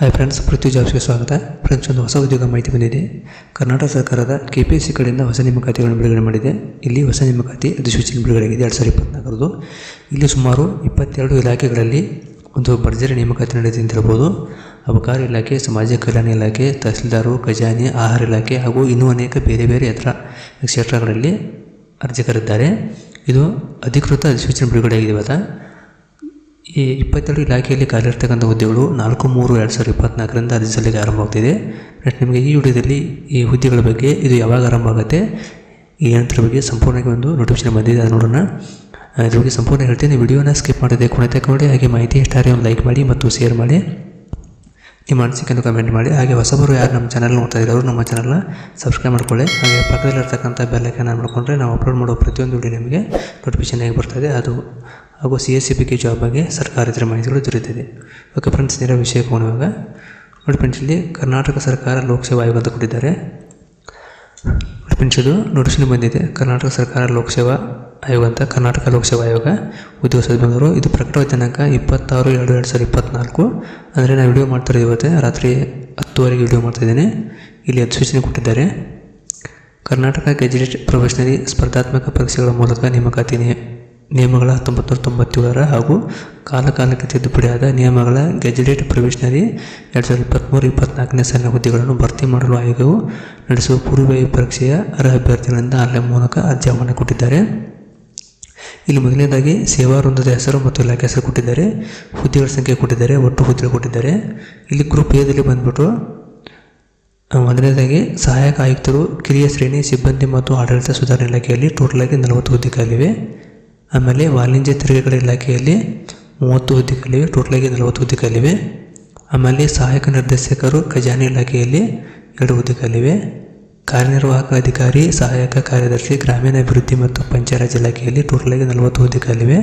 Hi friends ಪೃಥ್ವಿ ಜಾಬ್ಸ್ಗೆ ಸ್ವಾಗತ friends ಒಂದು ಹೊಸ ಉದ್ಯೋಗ ಮಾಹಿತಿ ಬಂದಿದೆ. ಕರ್ನಾಟಕ ಸರ್ಕಾರದ ಕೆ ಪಿ ಎಸ್ ಸಿ ಕಡೆಯಿಂದ ಹೊಸ ನೇಮಕಾತಿಗಳನ್ನು ಬಿಡುಗಡೆ ಮಾಡಿದೆ. ಇಲ್ಲಿ ಹೊಸ ನೇಮಕಾತಿ ಅಧಿಸೂಚನೆ ಬಿಡುಗಡೆಯಾಗಿದೆ. ಎರಡು ಸಾವಿರದ ಇಪ್ಪತ್ನಾಲ್ಕರದು. ಇಲ್ಲಿ ಸುಮಾರು ಇಪ್ಪತ್ತೆರಡು ಇಲಾಖೆಗಳಲ್ಲಿ ಒಂದು ಭರ್ಜರಿ ನೇಮಕಾತಿ ನಡೆದಿದೆ ಅಂತ ಹೇಳ್ಬೋದು. ಅಬಕಾರಿ ಇಲಾಖೆ, ಸಮಾಜ ಕಲ್ಯಾಣ ಇಲಾಖೆ, ತಹಸೀಲ್ದಾರು, ಖಜಾನೆ, ಆಹಾರ ಇಲಾಖೆ ಹಾಗೂ ಇನ್ನೂ ಅನೇಕ ಬೇರೆ ಬೇರೆ ಇತರ ಕ್ಷೇತ್ರಗಳಲ್ಲಿ ಅರ್ಜಿ ಕರೆದಿದ್ದಾರೆ. ಇದು ಅಧಿಕೃತ ಅಧಿಸೂಚನೆ ಬಿಡುಗಡೆಯಾಗಿದೆ ಇವತ್ತು ಈ ಇಪ್ಪತ್ತೆರಡು ಇಲಾಖೆಯಲ್ಲಿ ಕಾರ್ಯರ್ತಕ್ಕಂಥ ಹುದ್ದೆಗಳು ನಾಲ್ಕು ಮೂರು ಎರಡು ಸಾವಿರದ ಇಪ್ಪತ್ನಾಲ್ಕರಿಂದ ಅರ್ಜಿ ಸಲ್ಲಿಕೆ ಆರಂಭವಾಗ್ತಿದೆ. ಬಟ್ ನಿಮಗೆ ಈ ವಿಡಿಯೋದಲ್ಲಿ ಈ ಹುದ್ದೆಗಳ ಬಗ್ಗೆ, ಇದು ಯಾವಾಗ ಆರಂಭ ಆಗುತ್ತೆ, ಈ ಯಂತ್ರ ಬಗ್ಗೆ ಸಂಪೂರ್ಣವಾಗಿ ಒಂದು ನೋಟಿಫಿಕೇಶನ್ ಬಂದಿದೆ ಅದು ನೋಡೋಣ. ಇದ್ರ ಬಗ್ಗೆ ಸಂಪೂರ್ಣ ಹೇಳ್ತೀನಿ. ವಿಡಿಯೋನ ಸ್ಕಿಪ್ ಮಾಡಿದೆ ಕೊನೆ ತಗೊಂಡು, ಹಾಗೆ ಮಾಹಿತಿ ಇಷ್ಟಾರೆ ಒಂದು ಲೈಕ್ ಮಾಡಿ ಮತ್ತು ಶೇರ್ ಮಾಡಿ. ನಿಮ್ಮ ಅನಿಸಿಕೆಯನ್ನು ಕಮೆಂಟ್ ಮಾಡಿ. ಹಾಗೆ ಹೊಸಬರು ಯಾರು ನಮ್ಮ ಚಾನಲ್ ನೋಡ್ತಾ ಇರೋರು ನಮ್ಮ ಚಾನಲ್ನ ಸಬ್ಸ್ಕ್ರೈಬ್ ಮಾಡ್ಕೊಳ್ಳಿ. ಹಾಗೆ ಪಕ್ಕದಲ್ಲಿರ್ತಕ್ಕಂಥ ಬೆಲ್ಲೈಕನ್ನ ಮಾಡಿಕೊಂಡ್ರೆ ನಾವು ಅಪ್ಲೋಡ್ ಮಾಡೋ ಪ್ರತಿಯೊಂದು ವಿಡಿಯೋ ನಿಮಗೆ ನೋಟಿಫಿಕೇಶನ್ ಆಗಿ ಬರ್ತದೆ ಅದು ಹಾಗೂ C S C P K job ಬಗ್ಗೆ ಸರ್ಕಾರೇತರ ಮಾಹಿತಿಗಳು ದೊರೆಯುತ್ತದೆ. ಓಕೆ ಫ್ರೆಂಡ್ಸ್ ನೇರ ವಿಷಯ ಹೋಗುವಾಗ ನೋಡಿ ಫ್ರೆಂಡ್ಸ್ ಇಲ್ಲಿ ಕರ್ನಾಟಕ ಸರ್ಕಾರ ಲೋಕಸೇವಾ ಆಯೋಗ ಅಂತ ಕೊಟ್ಟಿದ್ದಾರೆ. ನೋಡಿ ಫ್ರೆಂಡ್ಸ್ ಇದು ನೋಟಿಸ್ನ ಬಂದಿದೆ. ಕರ್ನಾಟಕ ಸರ್ಕಾರ ಲೋಕಸೇವಾ ಆಯೋಗ ಅಂತ, ಕರ್ನಾಟಕ ಲೋಕಸೇವಾ ಆಯೋಗ ಉದ್ಯೋಗ ಬೆಂಗಳೂರು ಇದು ಪ್ರಕಟವಾದ ದಿನಾಂಕ ಇಪ್ಪತ್ತಾರು ಎರಡು ಎರಡು ಸಾವಿರದ ಇಪ್ಪತ್ತ್ನಾಲ್ಕು ಅಂದರೆ ನಾನು ವಿಡಿಯೋ ಮಾಡ್ತಾ ಇವತ್ತೆ, ರಾತ್ರಿ ಹತ್ತುವರೆಗೆ ವಿಡಿಯೋ ಮಾಡ್ತಾಯಿದ್ದೇನೆ ಇಲ್ಲಿ ಅಧಿಸೂಚನೆ ಕೊಟ್ಟಿದ್ದಾರೆ. ಕರ್ನಾಟಕ ಗೆಜೆಟ್ ಪ್ರೊಫೆಷನರಿ ಸ್ಪರ್ಧಾತ್ಮಕ ಪರೀಕ್ಷೆಗಳ ಮೂಲಕ ನೇಮಕಾತಿ ನಿಯಮಗಳ ಹತ್ತೊಂಬತ್ತು ನೂರ ತೊಂಬತ್ತೇಳರ ಹಾಗೂ ಕಾಲಕಾಲಕ್ಕೆ ತಿದ್ದುಪಡಿಯಾದ ನಿಯಮಗಳ ಗೆಜೆಟೆಡ್ ಪ್ರೊವಿಷನರಿ ಎರಡು ಸಾವಿರದ ಇಪ್ಪತ್ತ್ಮೂರು ಇಪ್ಪತ್ನಾಲ್ಕನೇ ಸಾಲಿನ ಹುದ್ದೆಗಳನ್ನು ಭರ್ತಿ ಮಾಡಲು ಆಯೋಗವು ನಡೆಸುವ ಪೂರ್ವಭಾವಿ ಪರೀಕ್ಷೆಯ ಅರ್ಹ ಅಭ್ಯರ್ಥಿಗಳಿಂದ ಆನ್ಲೈನ್ ಮೂಲಕ ಅರ್ಜಿ ಆಹ್ವಾನ ಕೊಟ್ಟಿದ್ದಾರೆ. ಇಲ್ಲಿ ಮೊದಲನೇದಾಗಿ ಸೇವಾ ವೃಂದದ ಹೆಸರು ಮತ್ತು ಇಲಾಖೆ ಹೆಸರು ಕೊಟ್ಟಿದ್ದಾರೆ. ಹುದ್ದೆಗಳ ಸಂಖ್ಯೆ ಕೊಟ್ಟಿದ್ದಾರೆ, ಒಟ್ಟು ಹುದ್ದೆಗಳು ಕೊಟ್ಟಿದ್ದಾರೆ. ಇಲ್ಲಿ ಗ್ರೂಪ್ ಎದಲ್ಲಿ ಬಂದ್ಬಿಟ್ಟು ಮೊದಲನೇದಾಗಿ ಸಹಾಯಕ ಆಯುಕ್ತರು ಕಿರಿಯ ಶ್ರೇಣಿ, ಸಿಬ್ಬಂದಿ ಮತ್ತು ಆಡಳಿತ ಸುಧಾರಣೆ ಇಲಾಖೆಯಲ್ಲಿ ಟೋಟಲ್ ಆಗಿ ನಲವತ್ತು ಹುದ್ದೆಗಳಿವೆ. ಆಮೇಲೆ ವಾಣಿಜ್ಯ ತೆರಿಗೆಗಳ ಇಲಾಖೆಯಲ್ಲಿ ಮೂವತ್ತು ಹುದ್ದೆಗಳಿವೆ ಟೋಟಲಾಗಿ ನಲವತ್ತು ಹುದ್ದೆಗಳಿವೆ. ಆಮೇಲೆ ಸಹಾಯಕ ನಿರ್ದೇಶಕರು ಖಜಾನೆ ಇಲಾಖೆಯಲ್ಲಿ ಎರಡು ಹುದ್ದೆಗಳಿವೆ. ಕಾರ್ಯನಿರ್ವಾಹಕ ಅಧಿಕಾರಿ, ಸಹಾಯಕ ಕಾರ್ಯದರ್ಶಿ ಗ್ರಾಮೀಣಾಭಿವೃದ್ಧಿ ಮತ್ತು ಪಂಚಾಯತ್ ಇಲಾಖೆಯಲ್ಲಿ ಟೋಟಲಾಗಿ ನಲವತ್ತು ಹುದ್ದೆಗಳಿವೆ.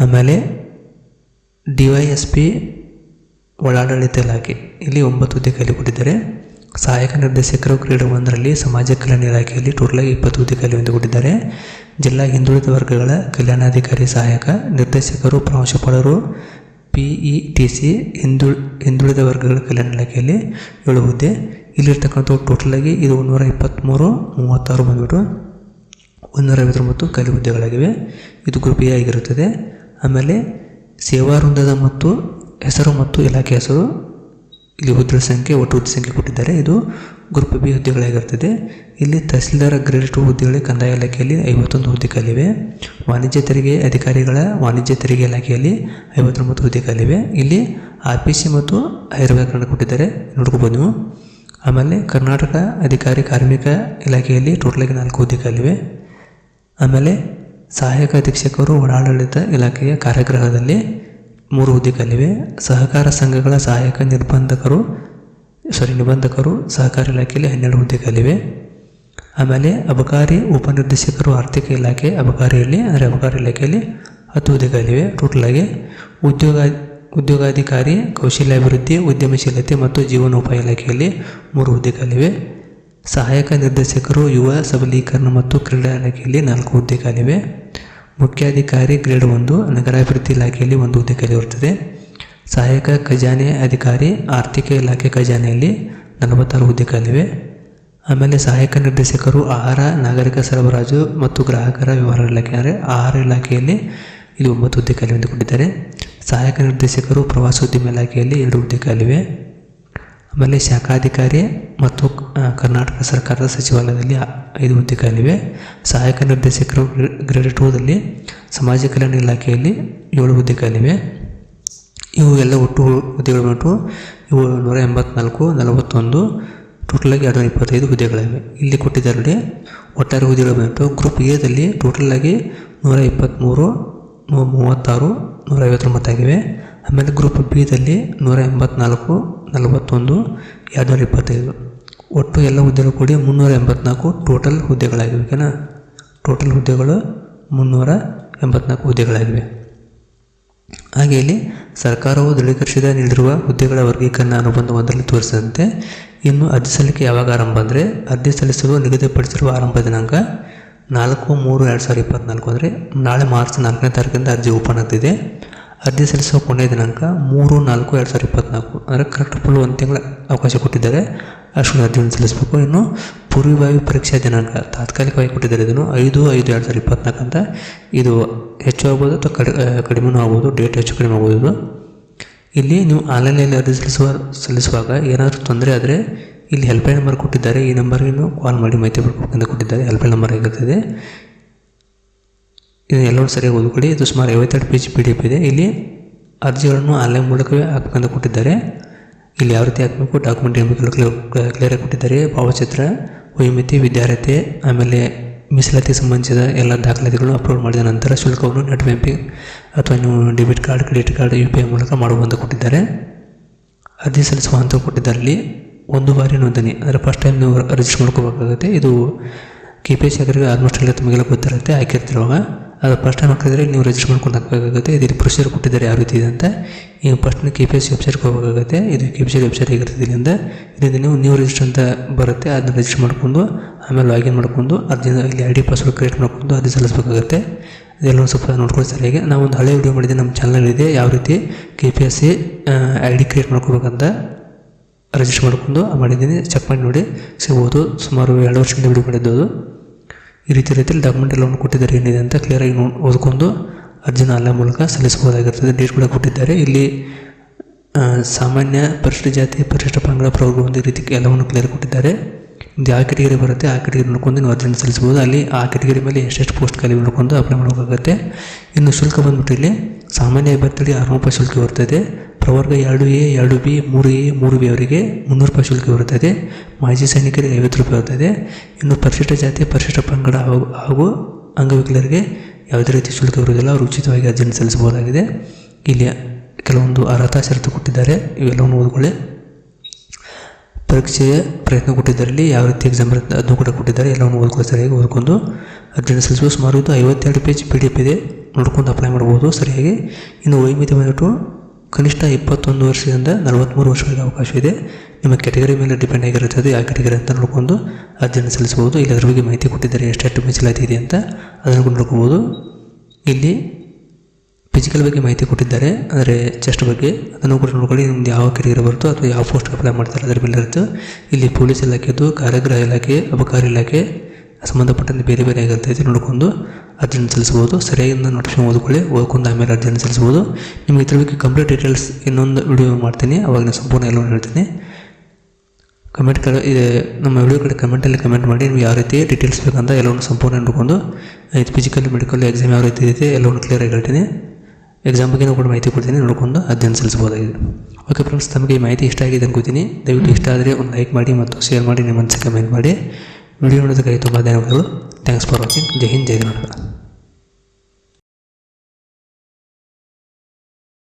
ಆಮೇಲೆ ಡಿ ವೈ ಎಸ್ ಪಿ ಒಳಾಡಳಿತ ಇಲಾಖೆ, ಇಲ್ಲಿ ಒಂಬತ್ತು ಹುದ್ದೆ ಖಾಲಿ ಕೊಟ್ಟಿದ್ದಾರೆ. ಸಹಾಯಕ ನಿರ್ದೇಶಕರು ಕ್ರೀಡೆ ಒಂದರಲ್ಲಿ ಸಮಾಜ ಕಲ್ಯಾಣ ಇಲಾಖೆಯಲ್ಲಿ ಟೋಟಲಾಗಿ ಇಪ್ಪತ್ತು ಹುದ್ದೆ ಖಾಲಿ ಎಂದು ಕೊಟ್ಟಿದ್ದಾರೆ ಜಿಲ್ಲಾ ಹಿಂದುಳಿದ ವರ್ಗಗಳ ಕಲ್ಯಾಣಾಧಿಕಾರಿ ಸಹಾಯಕ ನಿರ್ದೇಶಕರು ಪ್ರಾಂಶುಪಾಲರು ಪಿ ಇ ಟಿ ಸಿ ಹಿಂದು ಹಿಂದುಳಿದ ವರ್ಗಗಳ ಕಲ್ಯಾಣ ಇಲಾಖೆಯಲ್ಲಿ ಏಳು ಹುದ್ದೆ. ಇಲ್ಲಿರ್ತಕ್ಕಂಥ ಟೋಟಲಾಗಿ ಇದು ನೂರ ಇಪ್ಪತ್ತ್ಮೂರು ಮೂವತ್ತಾರು ಬಂದ್ಬಿಟ್ಟು ಒಂದೂರ ಐವತ್ತೊಂಬತ್ತು ಖಾಲಿ ಹುದ್ದೆಗಳಾಗಿವೆ. ಇದು ಗ್ರೂಪ್ ಎ ಆಗಿರುತ್ತದೆ. ಆಮೇಲೆ ಸೇವಾ ವೃಂದದ ಮತ್ತು ಹೆಸರು ಮತ್ತು ಇಲಾಖೆ ಹೆಸರು. ಇಲ್ಲಿ ಹುದ್ದೆ ಸಂಖ್ಯೆ ಒಟ್ಟು ಹುದ್ದೆ ಸಂಖ್ಯೆ ಕೊಟ್ಟಿದ್ದಾರೆ. ಇದು ಗ್ರೂಪ್ ಬಿ ಹುದ್ದೆಗಳಾಗಿರ್ತದೆ. ಇಲ್ಲಿ ತಹಸೀಲ್ದಾರ್ ಗ್ರೇಡ್ ಟು ಹುದ್ದೆಗಳು, ಕಂದಾಯ ಇಲಾಖೆಯಲ್ಲಿ ಐವತ್ತೊಂದು ಹುದ್ದೆಗಳಿವೆ. ವಾಣಿಜ್ಯ ತೆರಿಗೆ ಅಧಿಕಾರಿಗಳ ವಾಣಿಜ್ಯ ತೆರಿಗೆ ಇಲಾಖೆಯಲ್ಲಿ ಐವತ್ತೊಂಬತ್ತು ಹುದ್ದೆಗಳಿವೆ. ಇಲ್ಲಿ ಆರ್ ಪಿ ಸಿ ಮತ್ತು ಹೈರ್ವೇಕರಣ ಕೊಟ್ಟಿದ್ದಾರೆ. ನೋಡ್ಕೋಬೋದು ನೀವು. ಆಮೇಲೆ ಕರ್ನಾಟಕ ಅಧಿಕಾರಿ ಕಾರ್ಮಿಕ ಇಲಾಖೆಯಲ್ಲಿ ಟೋಟಲಾಗಿ ನಾಲ್ಕು ಹುದ್ದೆಗಳಿವೆ. ಆಮೇಲೆ ಸಹಾಯಕ ಅಧೀಕ್ಷಕರು, ಒಳಾಡಳಿತ ಇಲಾಖೆಯ ಕಾರ್ಯಗೃಹದಲ್ಲಿ ಮೂರು ಹುದ್ದೆಗಳಿವೆ ಸಹಕಾರ ಸಂಘಗಳ ಸಹಾಯಕ ನಿರ್ಬಂಧಕರು ಸಾರಿ ನಿಬಂಧಕರು ಸಹಕಾರ ಇಲಾಖೆಯಲ್ಲಿ ಹನ್ನೆರಡು ಹುದ್ದೆಗಳಿವೆ ಆಮೇಲೆ ಅಬಕಾರಿ ಉಪನಿರ್ದೇಶಕರು ಆರ್ಥಿಕ ಇಲಾಖೆ, ಅಬಕಾರಿಯಲ್ಲಿ, ಅಂದರೆ ಅಬಕಾರಿ ಇಲಾಖೆಯಲ್ಲಿ ಹತ್ತು ಹುದ್ದೆಗಳಿವೆ ಟೋಟಲಾಗಿ ಉದ್ಯೋಗ, ಉದ್ಯೋಗಾಧಿಕಾರಿ ಕೌಶಲ್ಯಾಭಿವೃದ್ಧಿ ಉದ್ಯಮಶೀಲತೆ ಮತ್ತು ಜೀವನೋಪಾಯ ಇಲಾಖೆಯಲ್ಲಿ ಮೂರು ಹುದ್ದೆಗಳಿವೆ ಸಹಾಯಕ ನಿರ್ದೇಶಕರು, ಯುವ ಸಬಲೀಕರಣ ಮತ್ತು ಕ್ರೀಡಾ ಇಲಾಖೆಯಲ್ಲಿ ನಾಲ್ಕು ಹುದ್ದೆಗಳಿವೆ ಮುಖ್ಯಾಧಿಕಾರಿ ಗ್ರೇಡ್ ಒಂದು, ನಗರಾಭಿವೃದ್ಧಿ ಇಲಾಖೆಯಲ್ಲಿ ಒಂದು ಹುದ್ದೆ ಖಾಲಿ ಇರುತ್ತದೆ ಸಹಾಯಕ ಖಜಾನೆ ಅಧಿಕಾರಿ, ಆರ್ಥಿಕ ಇಲಾಖೆ ಖಜಾನೆಯಲ್ಲಿ ನಲವತ್ತಾರು ಹುದ್ದೆ ಆಮೇಲೆ ಸಹಾಯಕ ನಿರ್ದೇಶಕರು, ಆಹಾರ, ನಾಗರಿಕ ಸರಬರಾಜು ಮತ್ತು ಗ್ರಾಹಕರ ವ್ಯವಹಾರ ಇಲಾಖೆ, ಅಂದರೆ ಆಹಾರ ಇಲಾಖೆಯಲ್ಲಿ ಇದು ಒಂಬತ್ತು ಹುದ್ದೆ ಖಾಲಿ ಎಂದು ಕೊಟ್ಟಿದ್ದಾರೆ ಸಹಾಯಕ ನಿರ್ದೇಶಕರು ಪ್ರವಾಸೋದ್ಯಮ ಇಲಾಖೆಯಲ್ಲಿ ಎರಡು ಹುದ್ದೆ ಆಮೇಲೆ ಶಾಖಾಧಿಕಾರಿ ಮತ್ತು ಕರ್ನಾಟಕ ಸರ್ಕಾರದ ಸಚಿವಾಲಯದಲ್ಲಿ ಐದು ಹುದ್ದೆಗಳಿವೆ. ಸಹಾಯಕ ನಿರ್ದೇಶಕರು ಗ್ರೇ- ಗ್ರೇಡ್ ಟೂದಲ್ಲಿ ಸಮಾಜ ಕಲ್ಯಾಣ ಇಲಾಖೆಯಲ್ಲಿ ಏಳು ಹುದ್ದೆಗಳಿವೆ. ಇವು ಎಲ್ಲ ಒಟ್ಟು ಹುದ್ದೆಗಳು ಬಿಟ್ಟು ಇವು ನೂರ ಎಂಬತ್ನಾಲ್ಕು, ನಲವತ್ತೊಂದು ಟೋಟಲಾಗಿ ಎರಡು ಇಪ್ಪತ್ತೈದು ಹುದ್ದೆಗಳಿವೆ. ಇಲ್ಲಿ ಕೊಟ್ಟಿದ್ದಾರೆ ನೋಡಿ, ಒಟ್ಟಾರೆ ಹುದ್ದೆಗಳು ಬಂತು ಗ್ರೂಪ್ ಎದಲ್ಲಿ ಟೋಟಲಾಗಿ ನೂರ ಇಪ್ಪತ್ತ್ಮೂರು ಮೂವತ್ತಾರು, ನೂರ ಐವತ್ತೊಂಬತ್ತಾಗಿವೆ. ಆಮೇಲೆ ಗ್ರೂಪ್ ಬಿದಲ್ಲಿ ನೂರ ಎಂಬತ್ನಾಲ್ಕು, ನಲವತ್ತೊಂದು ಎರಡು ನೂರ ಇಪ್ಪತ್ತೈದು. ಒಟ್ಟು ಎಲ್ಲ ಹುದ್ದೆಗಳು ಕೂಡಿ ಮುನ್ನೂರ ಎಂಬತ್ನಾಲ್ಕು ಟೋಟಲ್ ಹುದ್ದೆಗಳಾಗಿವೆ, ಓಕೆನಾ? ಟೋಟಲ್ ಹುದ್ದೆಗಳು ಮುನ್ನೂರ ಎಂಬತ್ನಾಲ್ಕು ಹುದ್ದೆಗಳಾಗಿವೆ. ಹಾಗೆ ಇಲ್ಲಿ ಸರ್ಕಾರವು ದೃಢೀಕರಿಸಿದ ನೀಡಿರುವ ಹುದ್ದೆಗಳ ವರ್ಗೀಕರಣ ಅನುಬಂಧ ಒಂದರಲ್ಲಿ ತೋರಿಸಿದಂತೆ, ಇನ್ನು ಅರ್ಜಿ ಸಲ್ಲಿಕೆ ಯಾವಾಗ ಆರಂಭ ಅಂದರೆ, ಅರ್ಜಿ ಸಲ್ಲಿಸಲು ನಿಗದಿಪಡಿಸಿರುವ ಆರಂಭ ದಿನಾಂಕ ನಾಲ್ಕು ಮೂರು ಎರಡು ಸಾವಿರದ ಇಪ್ಪತ್ತ್ನಾಲ್ಕು ಅಂದರೆ ನಾಳೆ ಮಾರ್ಚ್ ನಾಲ್ಕನೇ ತಾರೀಕಿಂದ ಅರ್ಜಿ ಓಪನ್ ಆಗ್ತಿದೆ. ಅರ್ಜಿ ಸಲ್ಲಿಸುವ ಕೊನೆಯ ದಿನಾಂಕ ಮೂರು, ನಾಲ್ಕು, ಎರಡು ಸಾವಿರದ ಇಪ್ಪತ್ತ್ನಾಲ್ಕು ಅಂದರೆ ಕರೆಕ್ಟ್ ಫುಲ್ ಒಂದು ತಿಂಗಳ ಅವಕಾಶ ಕೊಟ್ಟಿದ್ದಾರೆ. ಅಷ್ಟು ಅರ್ಜಿಯನ್ನು ಸಲ್ಲಿಸಬೇಕು. ಇನ್ನು ಪೂರ್ವಭಾವಿ ಪರೀಕ್ಷಾ ದಿನಾಂಕ ತಾತ್ಕಾಲಿಕವಾಗಿ ಕೊಟ್ಟಿದ್ದಾರೆ. ಇದನ್ನು ಐದು ಐದು, ಎರಡು ಸಾವಿರದ ಇಪ್ಪತ್ತ್ನಾಲ್ಕು ಅಂತ ಇದು ಹೆಚ್ಚು ಆಗ್ಬೋದು ಅಥವಾ ಕಡಿ ಕಡಿಮೆನೂ ಆಗ್ಬೋದು ಡೇಟ್ ಹೆಚ್ಚು ಕಡಿಮೆ ಆಗ್ಬೋದು ಇದು. ಇಲ್ಲಿ ನೀವು ಆನ್ಲೈನಲ್ಲಿ ಅರ್ಜಿ ಸಲ್ಲಿಸುವ, ಸಲ್ಲಿಸುವಾಗ ಏನಾದರೂ ತೊಂದರೆ ಆದರೆ ಇಲ್ಲಿ ಹೆಲ್ಪ್ಲೈನ್ ನಂಬರ್ ಕೊಟ್ಟಿದ್ದಾರೆ. ಈ ನಂಬರ್ಗೆ ಕಾಲ್ ಮಾಡಿ ಮಾಹಿತಿ ಅಂತ ಕೊಟ್ಟಿದ್ದಾರೆ. ಹೆಲ್ಪ್ಲೈನ್ ನಂಬರ್ ಆಗಿರ್ತದೆ. ಇದು ಎಲ್ಲರೂ ಸರಿಯಾಗಿ ಓದ್ಕೊಳ್ಳಿ. ಇದು ಸುಮಾರು ಐವತ್ತೆರಡು ಪೇಜ್ ಪಿ ಡಿ ಎಫ್ ಇದೆ. ಇಲ್ಲಿ ಅರ್ಜಿಗಳನ್ನು ಆನ್ಲೈನ್ ಮೂಲಕವೇ ಹಾಕಬೇಕಂತ ಕೊಟ್ಟಿದ್ದಾರೆ. ಇಲ್ಲಿ ಯಾವ ರೀತಿ ಹಾಕಬೇಕು? ಡಾಕ್ಯುಮೆಂಟ್ ಏನು ಕ್ಲಿಯರಾಗಿ ಕೊಟ್ಟಿದ್ದಾರೆ. ಭಾವಚಿತ್ರ ವಯೋಮಿತಿ ವಿದ್ಯಾರ್ಹತೆ, ಆಮೇಲೆ ಮೀಸಲಾತಿ ಸಂಬಂಧಿಸಿದ ಎಲ್ಲ ದಾಖಲಾತಿಗಳನ್ನು ಅಪ್ಲೋಡ್ ಮಾಡಿದ ನಂತರ ಶುಲ್ಕವನ್ನು ನೆಟ್ ಬ್ಯಾಂಕಿಂಗ್ ಅಥವಾ ನೀವು debit card credit card U P I ಮೂಲಕ ಮಾಡುವಂತ ಕೊಟ್ಟಿದ್ದಾರೆ. ಅರ್ಜಿ ಸಲ್ಲಿಸುವ ಹಂತ ಕೊಟ್ಟಿದ್ದರಲ್ಲಿ ಒಂದು ಬಾರಿ ನೋಂದಣಿ. ಅಂದರೆ ಫಸ್ಟ್ ಟೈಮ್ ನೀವು ರಿಜಿಸ್ಟರ್ ಮಾಡ್ಕೋಬೇಕಾಗುತ್ತೆ. ಇದು ಕೆ ಪಿ ಎಸ್ ಆಗಿರೋ ಆಲ್ಮೋಸ್ಟ್ ಎಲ್ಲ ತಮಗೆಲ್ಲ ಗೊತ್ತಿರುತ್ತೆ. ಹಾಕಿರ್ತಿರುವಾಗ ಅದು ಫಸ್ಟ್ ಟೈಮ್ ಹಾಕಿದ್ರೆ ನೀವು ರಿಜಿಸ್ಟರ್ ಮಾಡ್ಕೊಂಡು ಹಾಕಬೇಕಾಗುತ್ತೆ ಇದ್ರಲ್ಲಿ ಪ್ರೊಸೀಜರ್ ಕೊಟ್ಟಿದ್ದಾರೆ ಯಾವ ರೀತಿ ಇದೆ ಅಂತ. ನೀವು ಫಸ್ಟ್ ಕೆ ಪಿ ಎಸ್ ವೆಬ್ಸೈಟ್ಗೆ ಹೋಗಬೇಕಾಗುತ್ತೆ. ಇದು ಕೆ ಪಿ ಸಿ ವೆಬ್ಸೈಟ್ ಇಲ್ಲಿಂದ ಇದರಿಂದ ನೀವು ನ್ಯೂ ರಿಜಿಸ್ಟರ್ ಅಂತ ಬರುತ್ತೆ. ಅದನ್ನ ರಿಜಿಸ್ಟರ್ ಮಾಡ್ಕೊಂಡು, ಆಮೇಲೆ ಲಾಗಿನ್ ಮಾಡ್ಕೊಂಡು ಅದರಿಂದ ಇಲ್ಲಿ ಐ ಡಿ ಪಾಸ್ವರ್ಡ್ ಕ್ರಿಯೇಟ್ ಮಾಡ್ಕೊಂಡು ಅದು ಸಲ್ಲಿಸಬೇಕಾಗುತ್ತೆ. ಇದೆಲ್ಲ ಸ್ವಲ್ಪ ನೋಡ್ಕೊಳ್ಳಿ ಸರಿಯಾಗಿ ನಾವು ಒಂದು ಹಳೆ ವಿಡಿಯೋ ಮಾಡಿದ್ದೆ, ನಮ್ಮ ಚಾನಲ್ ಇದೆ. ಯಾವ ರೀತಿ? K P S C I D create ಮಾಡ್ಕೋಬೇಕಂತ register ಮಾಡ್ಕೊಂಡು ಮಾಡಿದ್ದೀನಿ. ಚೆಕ್ ಮಾಡಿ ನೋಡಿ. ಸಿಗ್ಬೋದು. ಸುಮಾರು ಎರಡು ವರ್ಷದಿಂದ ವಿಡಿಯೋ ಮಾಡಿದ್ದು ಈ ರೀತಿ ರೀತಿಯಲ್ಲಿ ಡಾಕ್ಯುಮೆಂಟ್ ಎಲ್ಲವನ್ನು ಕೊಟ್ಟಿದ್ದಾರೆ. ಏನಿದೆ ಅಂತ ಕ್ಲಿಯರಾಗಿ ನೋ ಓದ್ಕೊಂಡು ಅರ್ಜಿನ ಆನ್ಲೈನ್ ಮೂಲಕ ಸಲ್ಲಿಸಬಹುದಾಗಿರ್ತದೆ ಡೇಟ್ ಕೂಡ ಕೊಟ್ಟಿದ್ದಾರೆ. ಇಲ್ಲಿ ಸಾಮಾನ್ಯ ಪರಿಶಿಷ್ಟ ಜಾತಿ, ಪರಿಶಿಷ್ಟ ಪಂಗಡ ಪ್ರವರ್ಗ ಒಂದು ರೀತಿ ಎಲ್ಲವನ್ನು ಕ್ಲಿಯರ್ ಕೊಟ್ಟಿದ್ದಾರೆ. ಇದು ಯಾವ ಕೆಟಗರಿ ಬರುತ್ತೆ? ಆ ಕೆಟಗರಿ ನೋಡ್ಕೊಂಡು ನೀವು ಅರ್ಜಿನ ಸಲ್ಲಿಸಬಹುದು. ಅಲ್ಲಿ ಆ ಕೆಟಗರಿ ಮೇಲೆ ಎಷ್ಟೆಷ್ಟು ಪೋಸ್ಟ್ ಖಾಲಿ ನೋಡ್ಕೊಂಡು ಅಪ್ಲೈ ಮಾಡಬೇಕಾಗುತ್ತೆ. ಇನ್ನು ಶುಲ್ಕ ಬಂದ್ಬಿಟ್ಟು ಇಲ್ಲಿ ಸಾಮಾನ್ಯ ಅಭ್ಯರ್ಥಿಗಳಿಗೆ ಆರುನೂರು ರೂಪಾಯಿ ಶುಲ್ಕ ಬರ್ತದೆ. ಪ್ರವರ್ಗ ಎರಡು ಎ, ಎರಡು ಬಿ, ಮೂರು ಎ, ಮೂರು ಬಿ ಅವರಿಗೆ ಮುನ್ನೂರು ರೂಪಾಯಿ ಶುಲ್ಕ ಬರುತ್ತದೆ. ಮಾಜಿ ಸೈನಿಕರಿಗೆ ಐವತ್ತು ರೂಪಾಯಿ ಬರುತ್ತದೆ. ಇನ್ನು ಪರಿಶಿಷ್ಟ ಜಾತಿ, ಪರಿಶಿಷ್ಟ ಪಂಗಡ ಹಾಗೂ ಹಾಗೂ ಅಂಗವಿಕಲರಿಗೆ ಯಾವುದೇ ರೀತಿ ಶುಲ್ಕ ಇರುವುದಿಲ್ಲ ಅವರು ಉಚಿತವಾಗಿ ಅರ್ಜಿಯನ್ನು ಸಲ್ಲಿಸಬಹುದಾಗಿದೆ. ಇಲ್ಲಿ ಕೆಲವೊಂದು ಅರ್ಹತಾ ಷರತ್ತು ಕೊಟ್ಟಿದ್ದಾರೆ. ಇವೆಲ್ಲವನ್ನು ಓದ್ಕೊಳ್ಳಿ. ಪರೀಕ್ಷೆಯ ಪ್ರಯತ್ನ ಕೊಟ್ಟಿದ್ದರಲ್ಲಿ ಯಾವ ರೀತಿ ಎಕ್ಸಾಮ್ ಅದನ್ನು ಕೂಡ ಕೊಟ್ಟಿದ್ದಾರೆ. ಎಲ್ಲವನ್ನು ಓದ್ಕೊಳ್ಳಿ ಸರಿಯಾಗಿ ಓದ್ಕೊಂಡು. ಅರ್ಜಿಯನ್ನು ಸಲ್ಲಿಸುವ ಸುಮಾರು ಇದು ಐವತ್ತೆರಡು ಪೇಜ್ ಪಿ ಡಿ ಎಫ್ ಇದೆ. ನೋಡ್ಕೊಂಡು ಅಪ್ಲೈ ಮಾಡ್ಬೋದು ಸರಿಯಾಗಿ. ಇನ್ನು ವೈಮಿತಿ ಕನಿಷ್ಠ ಇಪ್ಪತ್ತೊಂದು ವರ್ಷದಿಂದ ನಲವತ್ತ್ಮೂರು ವರ್ಷಗಳಿಗೆ ಅವಕಾಶ ಇದೆ. ನಿಮ್ಮ ಕೆಟಗರಿ ಮೇಲೆ ಡಿಪೆಂಡ್ ಆಗಿರುತ್ತೆ ಅದು ಯಾವ ಕೆಟಗರಿ ಅಂತ ನೋಡ್ಕೊಂಡು ಅರ್ಜಿಯನ್ನು ಸಲ್ಲಿಸಬಹುದು. ಇಲ್ಲಿ ಅದ್ರ ಬಗ್ಗೆ ಮಾಹಿತಿ ಕೊಟ್ಟಿದ್ದಾರೆ. ಎಷ್ಟೆಷ್ಟು ಮೀಸಲಾತಿ ಇದೆ ಅಂತ ಅದನ್ನು ನೋಡ್ಕೋಬೋದು ಇಲ್ಲಿ ಫಿಸಿಕಲ್ ಬಗ್ಗೆ ಮಾಹಿತಿ ಕೊಟ್ಟಿದ್ದಾರೆ. ಅಂದರೆ ಚೆಸ್ಟ್ ಬಗ್ಗೆ. ಅದನ್ನು ಕೂಡ ನೋಡ್ಕೊಳ್ಳಿ. ನಿಮ್ದು ಯಾವ ಕೆಟಗರಿ ಬರುತ್ತೋ ಅಥವಾ ಯಾವ ಪೋಸ್ಟ್ಗೆ ಅಪ್ಲೈ ಮಾಡ್ತಾರೆ ಅದರ ಮೇಲೆ ಇರುತ್ತೆ. ಇಲ್ಲಿ ಪೊಲೀಸ್ ಇಲಾಖೆದು ಕಾರಾಗೃಹ ಇಲಾಖೆ, ಅಬಕಾರಿ ಇಲಾಖೆ, ಸಂಬಂಧಪಟ್ಟಂತೆ ಬೇರೆ ಬೇರೆ ಆಗಿರ್ತೈತೆ ನೋಡ್ಕೊಂಡು ಅರ್ಜಿಯನ್ನು ಸಲ್ಲಿಸ್ಬೋದು ಸರಿಯಾಗಿ ನೋಟಿಫಿಕೇಶನ್ ಓದ್ಕೊಳ್ಳಿ ಓದ್ಕೊಂಡು ಆಮೇಲೆ ಅರ್ಜಿಯನ್ನು ಸಲ್ಲಿಸ್ಬೋದು ನಿಮಗೆ ಇದ್ರ ಬಗ್ಗೆ ಕಂಪ್ಲೀಟ್ ಡೀಟೇಲ್ಸ್ ಇನ್ನೊಂದು ವಿಡಿಯೋ ಮಾಡ್ತೀನಿ, ಅವಾಗ ನಾನು ಸಂಪೂರ್ಣ ಎಲ್ಲವನ್ನು ಹೇಳ್ತೀನಿ. ಕಮೆಂಟ್ ಕಡೆ ನಮ್ಮ ವಿಡಿಯೋ ಕಡೆ ಕಮೆಂಟಲ್ಲಿ ಕಮೆಂಟ್ ಮಾಡಿ ನೀವು ಯಾವ ರೀತಿ ಡೀಟೇಲ್ಸ್ ಬೇಕಂತ ಎಲ್ಲವನ್ನು ಸಂಪೂರ್ಣ ನೋಡ್ಕೊಂಡು ಇದು ಫಿಸಿಕಲ್ ಮೆಡಿಕಲ್ ಎಕ್ಸಾಮ್ ಯಾವ ರೀತಿ ಇದೆ ಎಲ್ಲವನ್ನು ಕ್ಲಿಯರಾಗಿ ಹೇಳ್ತೀನಿ. ಎಕ್ಸಾಮ್ ಬಗ್ಗೆ ಕೂಡ ಮಾಹಿತಿ ಕೊಡ್ತೀನಿ, ನೋಡ್ಕೊಂಡು ಅಧ್ಯಯನ ಸಲ್ಲಿಸಬಹುದಾಗಿದೆ. ಓಕೆ ಫ್ರೆಂಡ್ಸ್ ತಮಗೆ ಈ ಮಾಹಿತಿ ಇಷ್ಟ ಆಗಿದೆ ಅನ್ಕೋತೀನಿ. ದಯವಿಟ್ಟು ಇಷ್ಟ ಆದರೆ ಒಂದು ಲೈಕ್ ಮಾಡಿ ಮತ್ತು ಶೇರ್ ಮಾಡಿ, ನಿಮ್ಮ ಮನಸ್ಸಿಗೆ ಕಮೆಂಟ್ ಮಾಡಿ. व्हिडिओ काही तुम्हाला देण्याबरोबर थँक्स फॉर वॉचिंग जय हिंद जय महाराष्ट्र